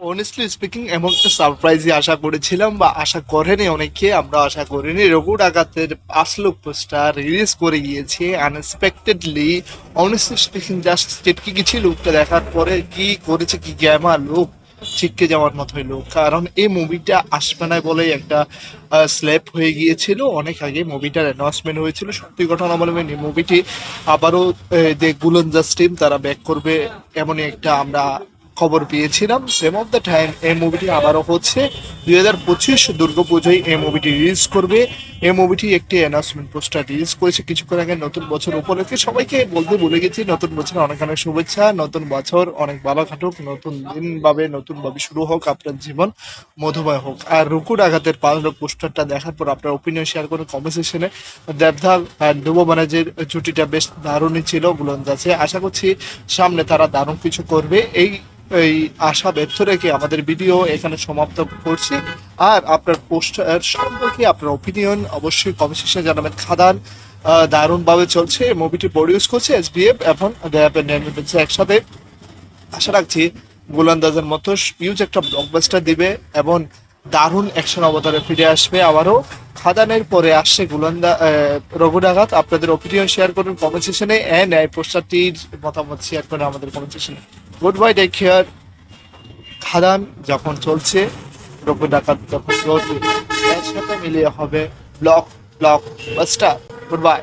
Honestly speaking এমন একটা সারপ্রাইজই আশা করেছিলাম বা আশা করেনি অনেকে আমরা আশা করিনি। রঘু ডাকাতের পাঁচ পোস্টার রিলিজ করে গিয়েছে আনএক্সপেক্টেডলি অনেস্টলি স্পিকিং জাস্ট চেটকে গেছি লোকটা দেখার পরে কি করেছে, কি গ্যামা লোক, ছিটকে যাওয়ার মতোই লোক। কারণ এই মুভিটা আসবে না বলেই একটা স্ল্যাপ হয়ে গিয়েছিল। অনেক আগে মুভিটার অ্যানাউন্সমেন্ট হয়েছিল। সত্যি ঘটনা বলে মুভিটি আবারও যে গুলঞ্জাস টিম তারা ব্যাক করবে, এমনই একটা আমরা খবর পেয়েছিলাম। সেম অফ দ্য টাইম এই মুভিটি আবারও হচ্ছে। দুই হাজার পঁচিশ দুর্গাপুজোয় এই মুভিটি রিলিজ করবে। এই মুভিটি একটি অ্যানাউন্সমেন্ট পোস্টার রিলিজ করেছে। কিছুক্ষণ আগে নতুন বছর উপলক্ষে সবাইকে বলতে ভুলে গেছি, নতুন বছর অনেক অনেক শুভেচ্ছা, নতুন বছর অনেক ভালো কাটুক, নতুন দিন ভাবে শুরু হোক আপনার জীবন, মধুময় হোক। আর রুকুর আঘাতের পাঁচ পোস্টারটা দেখার পর আপনার ওপিনিয়ন শেয়ার করুন কমেন্ট সেকশনে দেবধা আর ডুবো বানাজের জুটিটা বেশ দারুণই ছিল আছে আশা করছি সামনে তারা দারুণ কিছু করবে। এই এই আশা ব্যর্থ রেখে আমাদের ভিডিও এখানে সমাপ্ত করছি। আর আপনার পোস্টার সম্পর্কে আপনার অপিনিয়ন অবশ্যই কমেন্ট সেকশনে জানাবেন। খাদান দারুণভাবে চলছে। মুভিটি প্রডিউস করছে এস বি এফ এবং একসাথে। আশা রাখছি গোলন্দাজের মতো ইউজ একটা ব্লকবাস্টার দিবে এবং দারুণ অ্যাকশন অবতারে ফিরে আসবে আবারও। খাদানের পরে আসছে গোলন্দা রঘুডাঘাত আপনাদের ওপিনিয়ন শেয়ার করুন কমেন্ট সেকশনে অ্যান্ড এই পোস্টারটির মতামত শেয়ার করুন আমাদের comment good bye take care খাদান যখন চলছে রোগ ডাকাত যখন চলছে, একসাথে মিলিয়ে হবে block blockbuster good by